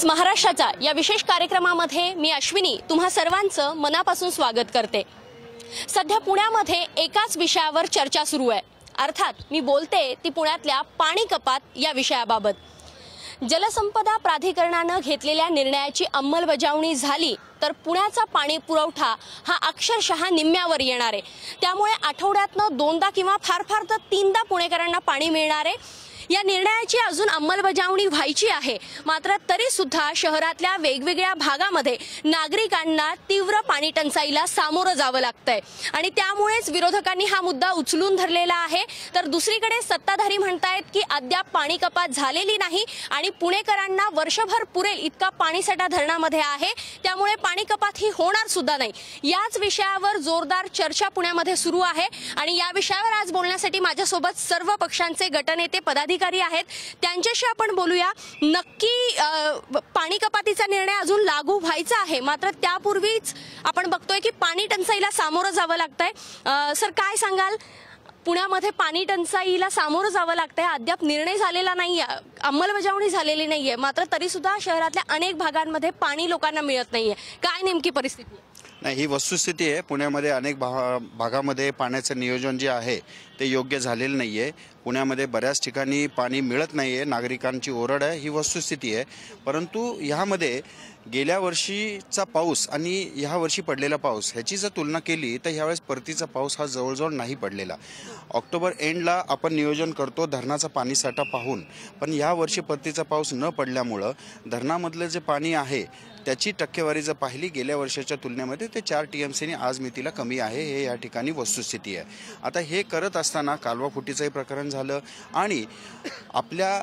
आवाज महाराष्ट्राचा या विशेष कार्यक्रमामध्ये मी अश्विनी तुम्हा सर्वांचं मनापासून स्वागत करते. सध्या पुण्यामध्ये एकाच विषयावर चर्चा सुरू आहे. अर्थात मी बोलते ती पुण्यातल्या पाणी कपात या विषयाबाबत. जलसंपदा प्राधिकरणानं घेतलेल्या निर्णयाची अंमलबजावणी झाली तर पुण्याचा पाणी पुरवठा हा अक्षरशः निम्म्यावर येणार आहे. त्यामुळे आठवड्यातनं दोनदा किंवा फार फार तर तीनदा पुणेकरांना पाणी मिळणार आहे. या निर्णयाची अजून अंमलबजावणी व्हायची आहे. मात्र तरी सुद्धा शहरातल्या वेगवेगळ्या भागामध्ये नागरिकांना तीव्र पाणी टंचाईला सामोरं जावं लागतंय. आणि त्यामुळेच विरोधकांनी हा मुद्दा उचलून धरलेला आहे. तर दुसरीकडे सत्ताधारी म्हणतायत की अद्याप पाणी कपात झालेली नाही आणि पुणेकरांना वर्षभर पुरेल इतका पाणीसाठा धरणामध्ये आहे. त्यामुळे पाणी कपात ही होणार सुद्धा नाही. याच विषयावर जोरदार चर्चा पुण्यामध्ये सुरू आहे. आणि या विषयावर आज बोलण्यासाठी माझ्यासोबत सर्व पक्षांचे गटनेते पदाधिकारी आहेत. त्यांच्याशी आपण बोलूया. नक्की पाणी कपातीचा निर्णय अजून लागू व्हायचा आहे. मात्र त्यापूर्वीच आपण बघतोय की पाणी टंचाईला सामोरं जावं लागतंय. सर काय सांगाल? पुण्यामध्ये पाणी टंचाईला सामोरं जावं लागतंय. अद्याप निर्णय झालेला नाहीये. अंमलबजावणी झालेली नाहीये. मात्र तरी सुद्धा शहरातल्या अनेक भागांमध्ये पाणी लोकांना मिळत नाहीये. काय नेमकी परिस्थिती नाही ही वस्तुस्थिती आहे. पुण्यामध्ये अनेक भा भागामध्ये पाण्याचं नियोजन जे आहे ते योग्य झालेलं नाही आहे पुण्यामध्ये बऱ्याच ठिकाणी पाणी मिळत नाही आहे नागरिकांची ओरड आहे ही वस्तुस्थिती आहे. परंतु ह्यामध्ये गेल्या वर्षीचा पाऊस आणि ह्या वर्षी पडलेला पाऊस ह्याची जर तुलना केली तर ह्यावेळेस परतीचा पाऊस हा जवळजवळ नाही पडलेला. ऑक्टोबर एंडला आपण नियोजन करतो धरणाचा पाणीसाठा पाहून. पण ह्या वर्षी परतीचा पाऊस न पडल्यामुळं धरणामधलं जे पाणी आहे त्याची टक्केवारी जर पाहिली गेल्या वर्षाच्या तुलनेमध्ये ते चार टी एम सीने आज मितीला कमी आहे. हे या ठिकाणी वस्तुस्थिती आहे. आता हे करत असताना कालवा फुटीचंही प्रकरण झालं आणि आपल्या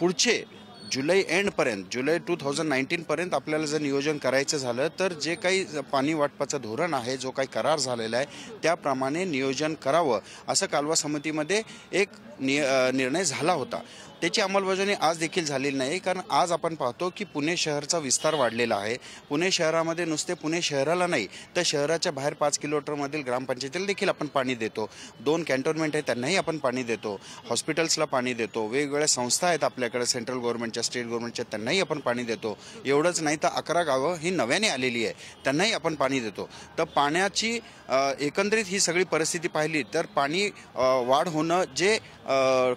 पुढचे जुलै एंडपर्यंत जुलै टू थाउजंड नाईन्टीनपर्यंत आपल्याला जर नियोजन करायचं झालं तर जे काही पाणी वाटपाचं धोरण आहे जो काही करार झालेला आहे त्याप्रमाणे नियोजन करावं असं कालवा समितीमध्ये एक नि निर्णय झाला होता. त्याची अंमलबजावणी आज देखील झालेली नाही कारण आज आपण पाहतो की पुणे शहरचा विस्तार वाढलेला आहे. पुणे शहरामध्ये नुसते पुणे शहराला नाही तर शहराच्या बाहेर पाच किलोमीटरमधील ग्रामपंचायतीला देखील आपण पाणी देतो. दोन कॅन्टोनमेंट आहे त्यांनाही आपण पाणी देतो. हॉस्पिटल्सला पाणी देतो. वेगवेगळ्या संस्था आहेत आपल्याकडे सेंट्रल गव्हर्नमेंटच्या स्टेट गव्हर्नमेंटच्या त्यांनाही आपण पाणी देतो. एवढंच नाही तर अकरा गावं ही नव्याने आलेली आहे त्यांनाही आपण पाणी देतो. तर पाण्याची एकंदरीत ही सगळी परिस्थिती पाहिली तर पाणी वाढ होणं जे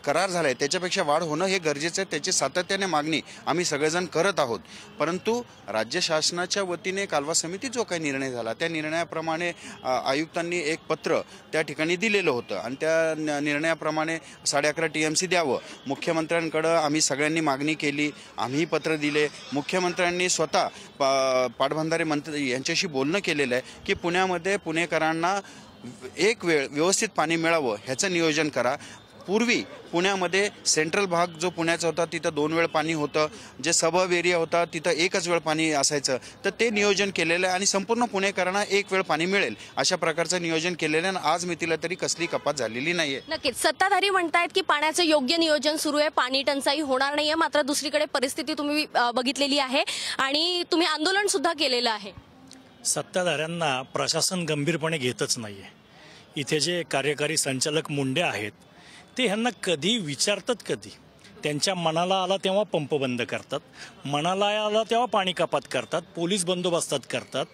करार झालं आहे त्याच्यापेक्षा वाढ होणं हे गरजेचं आहे. त्याची सातत्याने मागणी आम्ही सगळेजण करत आहोत. परंतु राज्य शासनाच्या वतीने कालवा समितीत जो काही निर्णय झाला त्या निर्णयाप्रमाणे आयुक्तांनी एक पत्र त्या ठिकाणी दिलेलं होतं. आणि त्या न- निर्णयाप्रमाणे साडे अकरा टी एम सी द्यावं. मुख्यमंत्र्यांकडं आम्ही सगळ्यांनी मागणी केली. आम्हीही पत्र दिले. मुख्यमंत्र्यांनी स्वतः पा पाटबंधारे मंत्री यांच्याशी बोलणं केलेलं आहे की पुण्यामध्ये पुणेकरांना एक वेळ व्यवस्थित पाणी मिळावं ह्याचं नियोजन करा. पूर्वी पुण्यामध्ये सेंट्रल भाग जो पुण्याचा होता तिथं दोन वेळ पाणी होतं. जे सबब एरिया होता तिथं एकच वेळ पाणी असायचं. तर ते नियोजन केलेलं आहे आणि संपूर्ण पुणेकरांना एक वेळ पाणी मिळेल. अशा प्रकारचं नियोजन केलेलं आहे आणि आज मितीला तरी कसली कपात झालेली नाहीये. नक्कीच. सत्ताधारी म्हणतायत की पाण्याचं योग्य नियोजन सुरू आहे पाणी टंचाई होणार नाहीये मात्र दुसरीकडे परिस्थिती तुम्ही बघितलेली आहे आणि तुम्ही आंदोलन सुद्धा केलेलं आहे. सत्ताधाऱ्यांना प्रशासन गंभीरपणे घेतच नाही आहे इथे जे कार्यकारी संचालक मुंडे आहेत ते ह्यांना कधी विचारतात कधी? त्यांच्या मनाला आला तेव्हा पंप बंद करतात. मनाला आला तेव्हा पाणी कपात करतात. पोलीस बंदोबस्तात करतात.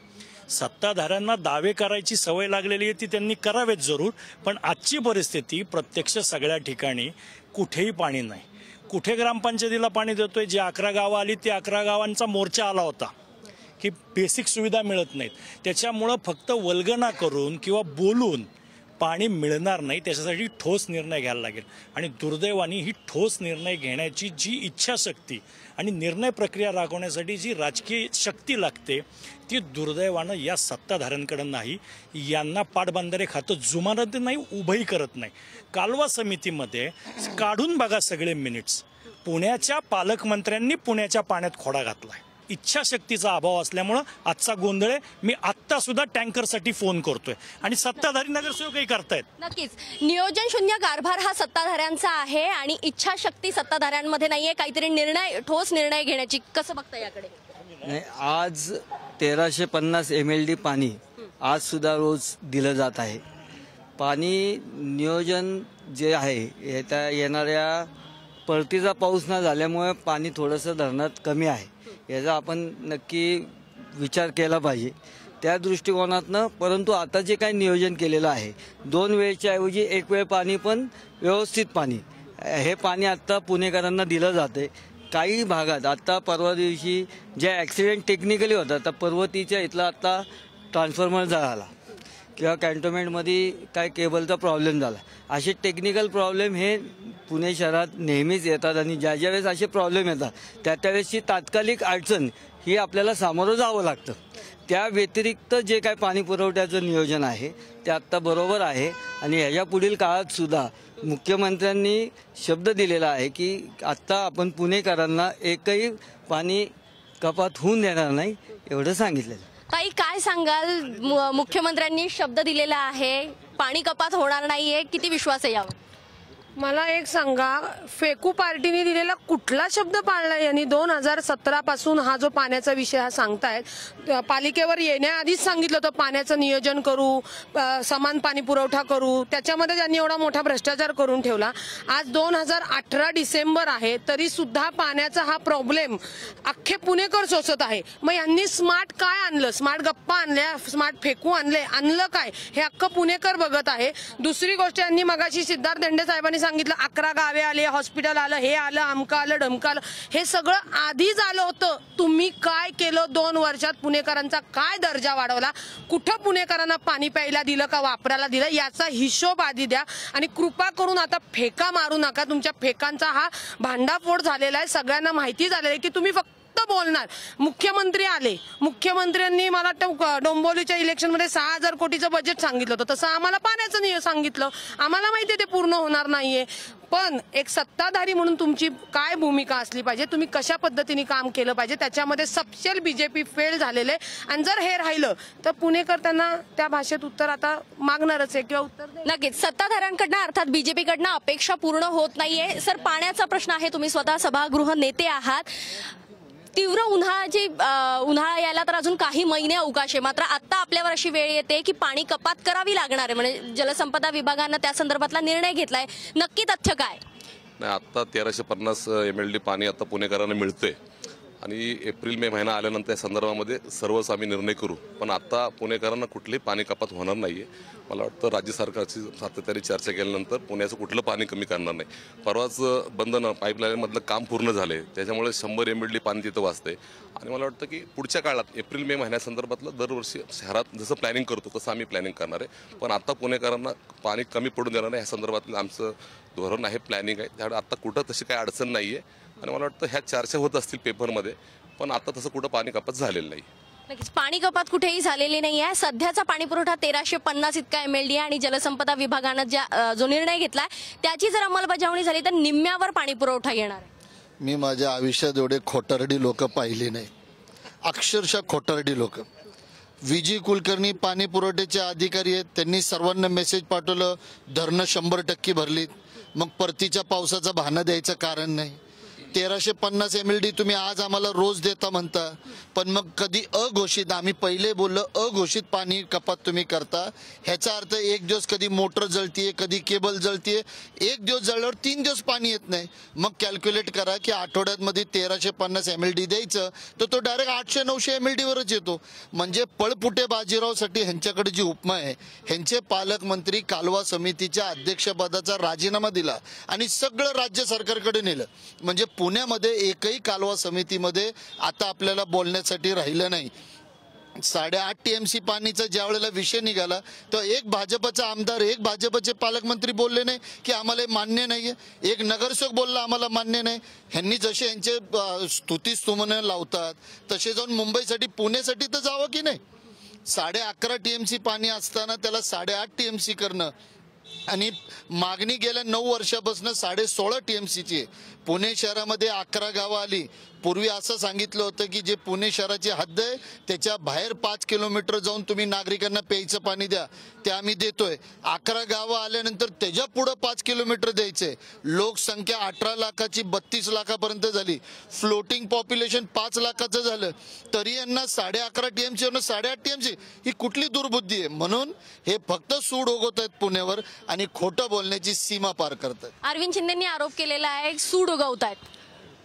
सत्ताधाऱ्यांना दावे करायची सवय लागलेली आहे ती त्यांनी करावेत जरूर पण आजची परिस्थिती प्रत्यक्ष सगळ्या ठिकाणी कुठेही पाणी नाही. कुठे ग्रामपंचायतीला पाणी देतोय? जी अकरा गावं आली ती अकरा गावांचा मोर्चा आला होता की बेसिक सुविधा मिळत नाहीत. त्याच्यामुळं फक्त वल्गना करून किंवा बोलून पाणी मिळणार नाही त्याच्यासाठी ठोस निर्णय घ्यायला लागेल. आणि दुर्दैवाने ही ठोस निर्णय घेण्याची जी इच्छाशक्ती आणि निर्णय प्रक्रिया राखवण्यासाठी जी राजकीय शक्ती लागते ती दुर्दैवानं या सत्ताधाऱ्यांकडे नाही. यांना पाटबंधारे खातं जुमानत नाही उभंही करत नाही. कालवा समितीमध्ये काढून बघा सगळे मिनिट्स पुण्याच्या पालकमंत्र्यांनी पुण्याच्या पाण्यात खोडा घातलाय. इच्छाशक्तीचा अभाव असल्यामुळं आजचा गोंधळ आहे. मी आत्ता सुद्धा टँकरसाठी फोन करतोय. आणि सत्ताधारी नगरसेवकही करतायत. नक्कीच. नियोजन शून्य कारभार हा सत्ताधाऱ्यांचा आहे आणि इच्छाशक्ती सत्ताधाऱ्यांमध्ये नाहीये. काहीतरी निर्णय ठोस निर्णय घेण्याची कसं बघता याकडे? नाही आज तेराशे पन्नास एम एल डी पाणी आज सुद्धा रोज दिलं जात आहे. पाणी नियोजन जे आहे येत्या येणाऱ्या परतीचा पाऊस न झाल्यामुळे पाणी थोडंसं धरणात कमी आहे. याचा आपण नक्की विचार केला पाहिजे. त्या दृष्टिकोनातनं परंतु आता जे काही नियोजन केलेलं आहे दोन वेळच्या ऐवजी एक वेळ पाणी पण व्यवस्थित पाणी. हे पाणी आत्ता पुणेकरांना दिलं जाते काही भागात आत्ता परवा दिवशी जे ॲक्सिडेंट टेक्निकली होतात तर पर्वतीच्या इथला आत्ता ट्रान्सफॉर्मर झाला. किंवा कॅन्टोनमेंटमध्ये काय केबलचा प्रॉब्लेम झाला. असे टेक्निकल प्रॉब्लेम हे पुणे शहरात नेहमीच येतात आणि ज्या ज्या वेळेस असे प्रॉब्लेम येतात त्या त्यावेळेसची तात्कालिक अडचण ही आपल्याला सामोरं जावं लागतं. त्या व्यतिरिक्त जे काय पाणी पुरवठ्याचं नियोजन आहे ते आत्ता बरोबर आहे आणि ह्याच्या पुढील काळातसुद्धा मुख्यमंत्र्यांनी शब्द दिलेला आहे की आत्ता आपण पुणेकरांना एकही पाणी कपात होऊन देणार नाही एवढं सांगितलेलं ताई काय सांगाल? मुख्यमंत्र्यांनी शब्द दिलेला आहे. पाणी कपात होणार नाहीये. किती विश्वास आहे यावर? मला एक सांगा फेकू पार्टीने दिलेला कुठला शब्द पाळला यांनी? दोन हजार सतरा पासून हा जो पाण्याचा विषय हा सांगतायत पालिकेवर येण्याआधीच सांगितलं होतं पाण्याचं नियोजन करू समान पाणी पुरवठा करू त्याच्यामध्ये त्यांनी एवढा मोठा भ्रष्टाचार करून ठेवला. आज दोन हजार अठरा डिसेंबर आहे तरी सुद्धा पाण्याचा हा प्रॉब्लेम अख्खे पुणेकर सोसत आहे. मग यांनी स्मार्ट काय आणलं? स्मार्ट गप्पा आणल्या? स्मार्ट फेकू आणले? आणलं काय? हे अख्खं पुणेकर बघत आहे. दुसरी गोष्ट यांनी मगाशी सिद्धार्थ धेंडे साहेबांनी सांगितलं अकरा गावे आले हॉस्पिटल आलं हे आलं अमकं आलं ढमकं आलं. हे सगळं आधीच आलं होतं. तुम्ही काय केलं दोन वर्षात? पुणेकरांचा काय दर्जा वाढवला? कुठं पुणेकरांना पाणी प्यायला दिलं का वापरायला दिलं? याचा हिशोब आधी द्या. आणि कृपा करून आता फेका मारू नका. तुमच्या फेकांचा हा भांडाफोड झालेला आहे. सगळ्यांना माहिती झालेली आहे की तुम्ही फक्त फक्त बोलणार. मुख्यमंत्री आले. मुख्यमंत्र्यांनी मला वाटतं डोंबोलीच्या इलेक्शनमध्ये सहा हजार कोटीचं बजेट सांगितलं होतं. तसं आम्हाला पाण्याचं नाही सांगितलं. आम्हाला माहिती आहे ते पूर्ण होणार नाहीये. पण एक सत्ताधारी म्हणून तुमची काय भूमिका असली पाहिजे? तुम्ही कशा पद्धतीने काम केलं पाहिजे? त्याच्यामध्ये सपशेल बीजेपी फेल झालेले आणि जर हे राहिलं तर पुणेकर त्यांना त्या भाषेत उत्तर आता मागणारच आहे किंवा उत्तर नक्कीच. सत्ताधाऱ्यांकडनं अर्थात बीजेपीकडनं अपेक्षा पूर्ण होत नाहीये. सर पाण्याचा प्रश्न आहे. तुम्ही स्वतः सभागृह नेते आहात. तीव्र उन्हाळ्याची उन्हाळा यायला तर अजून काही महिने अवकाश आहे. मात्र आता आपल्यावर अशी वेळ येते की पाणी कपात करावी लागणार आहे. म्हणजे जलसंपदा विभागानं त्या संदर्भातला निर्णय घेतलाय. नक्की तथ्य काय? नाही आत्ता तेराशे पन्नास एम एल डी पाणी आता पुणेकरांना मिळतंय. आणि एप्रिल मे महिना आल्यानंतर या संदर्भामध्ये सर्वच आम्ही निर्णय करू. पण आता पुणेकरांना कुठलीही पाणी कपात होणार नाही आहे मला वाटतं राज्य सरकारची सातत्याने चर्चा केल्यानंतर पुण्याचं कुठलं पाणी कमी करणार नाही. परवाच बंधनं पाईपलाईनमधलं काम पूर्ण झालं आहे त्याच्यामुळे शंभर एम एल डी पाणी तिथं वाचते आणि मला वाटतं की पुढच्या काळात एप्रिल मे महिन्यासंदर्भातलं दरवर्षी शहरात जसं प्लॅनिंग करतो तसं आम्ही प्लॅनिंग करणार आहे. पण आता पुणेकरांना पाणी कमी पडून देणार नाही ह्या संदर्भातलं आमचं धोरण आहे प्लॅनिंग आहे. त्यामुळे आता कुठं तशी काही अडचण नाही आहे आणि मला वाटतं ह्या चर्चा होत असतील पेपरमध्ये पण आता तसं कुठं पाणी कपात झालेलं नाही. नक्कीच पाणी कपात कुठेही झालेली नाही आहे. सध्याचा पाणी पुरवठा तेराशे पन्नास इतका एम एल डी आहे आणि जलसंपदा विभागानं ज्या जो निर्णय घेतलाय त्याची जर अंमलबजावणी झाली तर निम्म्यावर पाणी पुरवठा येणार मी माझ्या आयुष्यात एवढे खोटारडी लोक पाहिली नाही. अक्षरशः खोटारडी लोक. विजी कुलकर्णी पाणी पुरवठ्याचे अधिकारी आहेत. त्यांनी सर्वांना मेसेज पाठवलं धरणं शंभर टक्के भरलीत. मग परतीच्या पावसाचा बहाणा द्यायचं कारण नाही. तेराशे पन्नास एम एल डी तुम्ही आज आम्हाला रोज देता म्हणता. पण मग कधी अघोषित आम्ही पहिले बोललो अघोषित पाणी कपात तुम्ही करता. ह्याचा अर्थ एक दिवस कधी मोटर जळतीये कधी केबल जळतीये. एक दिवस जळल्यावर तीन दिवस पाणी येत नाही. मग कॅल्क्युलेट करा की आठवड्यात मध्ये तेराशे पन्नास एम एल डी द्यायचं तर तो डायरेक्ट आठशे नऊशे एम एल डीवरच येतो. म्हणजे पळपुटे बाजीरावसाठी ह्यांच्याकडे जी उपमा आहे ह्यांचे पालकमंत्री कालवा समितीच्या अध्यक्षपदाचा राजीनामा दिला आणि सगळं राज्य सरकारकडे नेलं. म्हणजे पुण्यामध्ये एकही कालवा समितीमध्ये आता आपल्याला बोलण्यासाठी राहिलं नाही. साडेआठ टी एम सी पाणीचा ज्या वेळेला विषय निघाला तर एक भाजपचा आमदार एक भाजपचे पालकमंत्री बोलले नाही की आम्हाला हे मान्य आहे एक नगरसेवक बोलला आम्हाला मान्य नाही. ह्यांनी जसे यांचे स्तुतीस्तुमनं स्तुमनं लावतात तसे जाऊन मुंबईसाठी पुण्यासाठी तर जावं की नाही? साडे अकरा टी एम सी पाणी असताना त्याला साडेआठ टी एम सी करणं आणि मागणी गेल्या नऊ वर्षापासून साडे सोळा टीएमसीची आहे. पुणे शहरामध्ये अकरा गावं आली. पूर्वी असं सांगितलं होतं की जे पुणे शहराची हद्द आहे त्याच्या बाहेर पाच किलोमीटर जाऊन तुम्ही नागरिकांना प्यायचं पाणी द्या ते आम्ही देतोय. अकरा गावं आल्यानंतर त्याच्या पुढं पाच किलोमीटर द्यायचे. लोकसंख्या अठरा लाखाची बत्तीस लाखापर्यंत झाली. फ्लोटिंग पॉप्युलेशन पाच लाखाचं झालं. तरी यांना साडे अकरा टीएमसी साडेआठ टीएमसी ही कुठली दुर्बुद्धी आहे? म्हणून हे फक्त सूड उगवत आहेत पुण्यावर आणि खोटं बोलण्याची सीमा पार करतात अरविंद शिंदेनी आरोप केलेला आहे सूड उगवतायत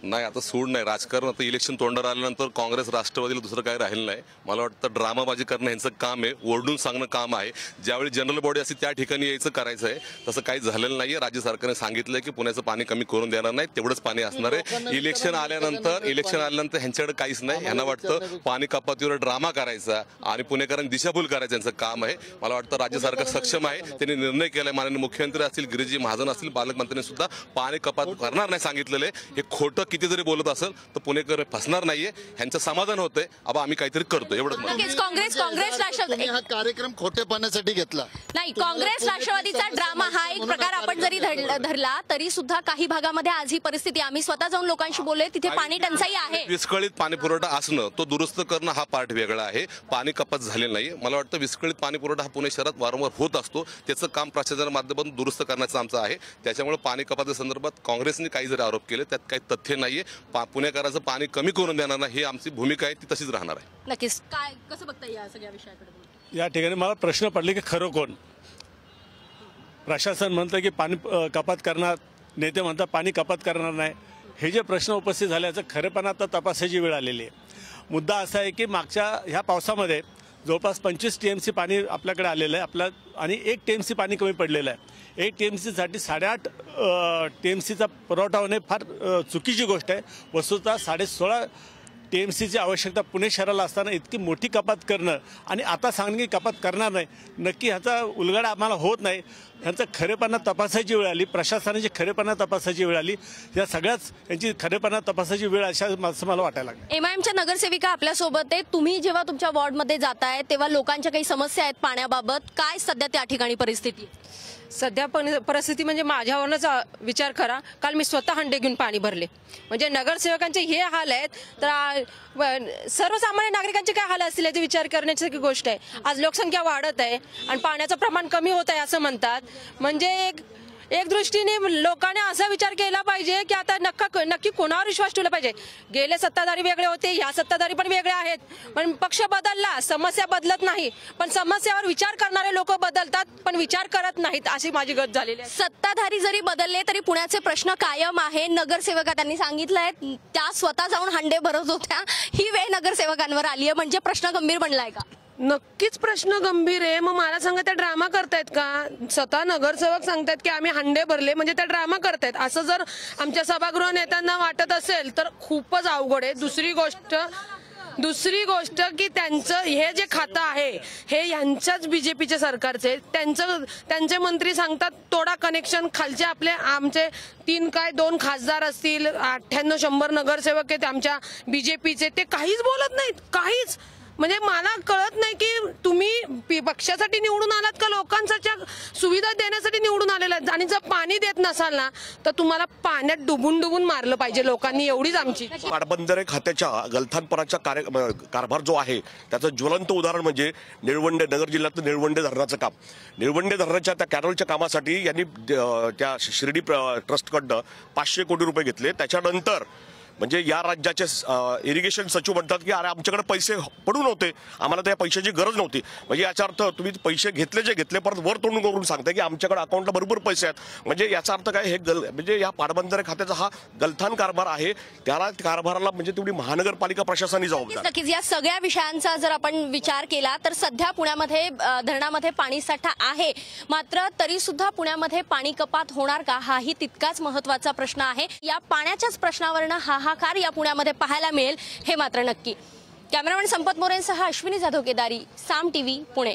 नाही आता सूड नाही. राजकारण आता इलेक्शन तोंडावर आल्यानंतर काँग्रेस राष्ट्रवादीला दुसरं काही राहिलं नाही. मला वाटतं ड्रामाबाजी करणं यांचं काम आहे. ओरडून सांगणं काम आहे. ज्यावेळी जनरल बॉडी असते त्या ठिकाणी यायचं करायचं आहे तसं काही झालेलं नाहीये. राज्य सरकारने सांगितलंय की पुण्याचं पाणी कमी करून देणार नाही. तेवढंच पाणी असणार आहे. इलेक्शन आल्यानंतर इलेक्शन आल्यानंतर ह्यांच्याकडे काहीच नाही. यांना वाटतं पाणी कपातीवर ड्रामा करायचा आणि पुणेकरांनी दिशाभूल करायचं यांचं काम आहे. मला वाटतं राज्य सरकार सक्षम आहे. त्यांनी निर्णय केलाय. माननीय मुख्यमंत्री असतील गिरीजी महाजन असतील पालकमंत्र्यांनी सुद्धा पाणी कपात करणार नाही सांगितलेलं. हे खोटं किती जरी बोलत असेल तर पुणेकर फसणार नाहीये. ह्यांचं समाधान होतंय. आबा आम्ही काहीतरी करतो एवढंच मला नक्कीच काँग्रेस काँग्रेस राष्ट्रवादी हा कार्यक्रम खोटेपणासाठी घेतला. नाही काँग्रेस राष्ट्रवादीचा ड्रामा हा एक प्रकार आपण जरी धर- धरला तरी सुद्धा काही भागामध्ये आज ही परिस्थिती आम्ही स्वतः जाऊन लोकांशी बोलले तिथे पाणी टंचाई आहे. विस्कळीत पाणी पुरवठा असणं तो दुरुस्त करणं हा पार्ट वेगळा आहे. पाणी कपात झालेलं नाही मला वाटतं विस्कळीत पाणी पुरवठा हा पुणे शहरात वारंवार होत असतो. त्याचं काम प्रशासनाच्या माध्यमातून दुरुस्त करण्याचं आमचं आहे. त्याच्यामुळे पाणी कपाती संदर्भात काँग्रेसने काही जरी आरोप केले त्यात काही तथ्य नाहीये. पा- पुणेकरांचं पाणी कमी करून देणार नाही. ही आमची भूमिका आहे. ती तशीच राहणार आहे. नक्कीच. काय कसं बघता या सगळ्या विषयाकडे या ठिकाणी मला प्रश्न पडले की खरं कोण? प्रशासन म्हणतं की पाणी कपात करणार नेते म्हणतात पाणी कपात करणार नाही. हे जे प्रश्न उपस्थित झाल्याचं खरेपणा आता तपासायची वेळ आलेली आहे. मुद्दा असा आहे की मागच्या ह्या पावसामध्ये जवळपास पंचवीस टी एम सी पाणी आपल्याकडे आलेलं आहे. आपल्या आणि एक टी एम सी पाणी कमी पडलेलं आहे. एक टी एम सीसाठी साडेआठ टी एम सीचा पुरवठा होणे फार चुकीची गोष्ट आहे. वस्तुतः साडेसोळा टी एम सीची आवश्यकता पुणे शहराला असताना इतकी मोठी कपात करणं आणि आता सांगणं की कपात करणार नाही. नक्की ह्याचा उलगडा आम्हाला होत नाही. ह्यांचा खरेपणा तपासायची वेळ आली प्रशासनाची खरेपणा तपासायची वेळ आली या सगळ्याच यांची खरेपणा तपासायची वेळ अशा असं मला वाटायला लागलं एमआयएमच्या नगरसेविका आपल्यासोबत आहे तुम्ही जेव्हा तुमच्या वॉर्डमध्ये जाताय तेव्हा लोकांच्या काही समस्या आहेत पाण्याबाबत. काय सध्या त्या ठिकाणी परिस्थिती आहे? सध्या पण परिस्थिती म्हणजे माझ्यावरच विचार करा. काल मी स्वतः हंडे घेऊन पाणी भरले. म्हणजे नगरसेवकांचे हे हाल आहेत तर सर्वसामान्य नागरिकांचे काय हाल असतील याचा विचार करण्याची गोष्ट आहे. आज लोकसंख्या वाढत आहे आणि पाण्याचं प्रमाण कमी होत आहे असं म्हणतात. म्हणजे एक एक दृष्टीने लोकांनी असा विचार केला पाहिजे की आता नक्का नक्की कोणावर विश्वास ठेवला पाहिजे? गेले सत्ताधारी वेगळे होते ह्या सत्ताधारी पण वेगळे आहेत. पण पक्ष बदलला समस्या बदलत नाही. पण समस्यावर विचार करणारे लोक बदलतात पण विचार करत नाहीत अशी माझी गत झालेली आहे. सत्ताधारी जरी बदलले तरी पुण्याचे प्रश्न कायम आहे. नगरसेवका त्यांनी सांगितलंय त्या स्वतः जाऊन हंडे भरत होत्या. ही वेळ नगरसेवकांवर आली आहे म्हणजे प्रश्न गंभीर बनलाय का? नक्कीच प्रश्न गंभीर आहे. मग मला सांगा त्या ड्रामा करतायत का? स्वतः नगरसेवक सांगतायत की आम्ही हंडे भरले म्हणजे त्या ड्रामा करतायत. असं जर आमच्या सभागृह नेत्यांना वाटत असेल तर खूपच अवघड आहे. दुसरी गोष्ट दुसरी गोष्ट की त्यांचं हे जे खातं आहे हे यांच्याच बीजेपीचे सरकारचे त्यांचं त्यांचे मंत्री सांगतात तोडा कनेक्शन खालचे आपले आमचे तीन काय दोन खासदार असतील अठ्ठ्याण्णव शंभर नगरसेवक आहेत आमच्या बीजेपीचे ते काहीच बोलत नाहीत. काहीच. म्हणजे मला कळत नाही की तुम्ही पक्षासाठी निवडून आलात का लोकांच्या सुविधा देण्यासाठी निवडून आलेला आणि जर पाणी देत नसाल ना तर तुम्हाला पाण्यात डुबून डुबून मारलं पाहिजे लोकांनी. एवढीच आमची. पाटबंधारे खात्याच्या गलथानपराच्या कार्य कारभार जो आहे त्याचं ज्वलंत उदाहरण म्हणजे निळवंडे नगर जिल्ह्यातलं निळवंडे धरणाचं काम. निळवंडे धरणाच्या त्या कॅनलच्या कामासाठी यांनी त्या शिर्डी ट्रस्टकडनं पाचशे कोटी रुपये घेतले. त्याच्यानंतर म्हणजे या राज्याचे इरिगेशन सचिव म्हणतात की अरे आमच्याकडे पैसे पडून होते. आम्हाला त्या पैशाची गरज नव्हती. म्हणजे याचा अर्थ तुम्ही पैसे घेतले जे घेतले परत वर तोंड करून सांगता की आमच्याकडे अकाउंटला भरपूर पैसे आहेत. म्हणजे याचा अर्थ काय हे गल म्हणजे या पाटबंधारे खात्याचा हा गलथान कारभार आहे. त्याला कारभाराला म्हणजे तेवढी महानगरपालिका प्रशासनाने जबाबदार. नक्कीच या सगळ्या विषयांचा जर आपण विचार केला तर सध्या पुण्यामध्ये धरणामध्ये पाणी साठा आहे. मात्र तरी सुद्धा पुण्यामध्ये पाणी कपात होणार का हाही तितकाच महत्त्वाचा प्रश्न आहे. या पाण्याच्याच प्रश्नावरनं हा हाहाकार या पुण्यामध्ये पाहायला मिळेल हे मात्र नक्की. कॅमेरामॅन संपत मोरेंसह अश्विनी जाधव केदारी साम टीव्ही पुणे.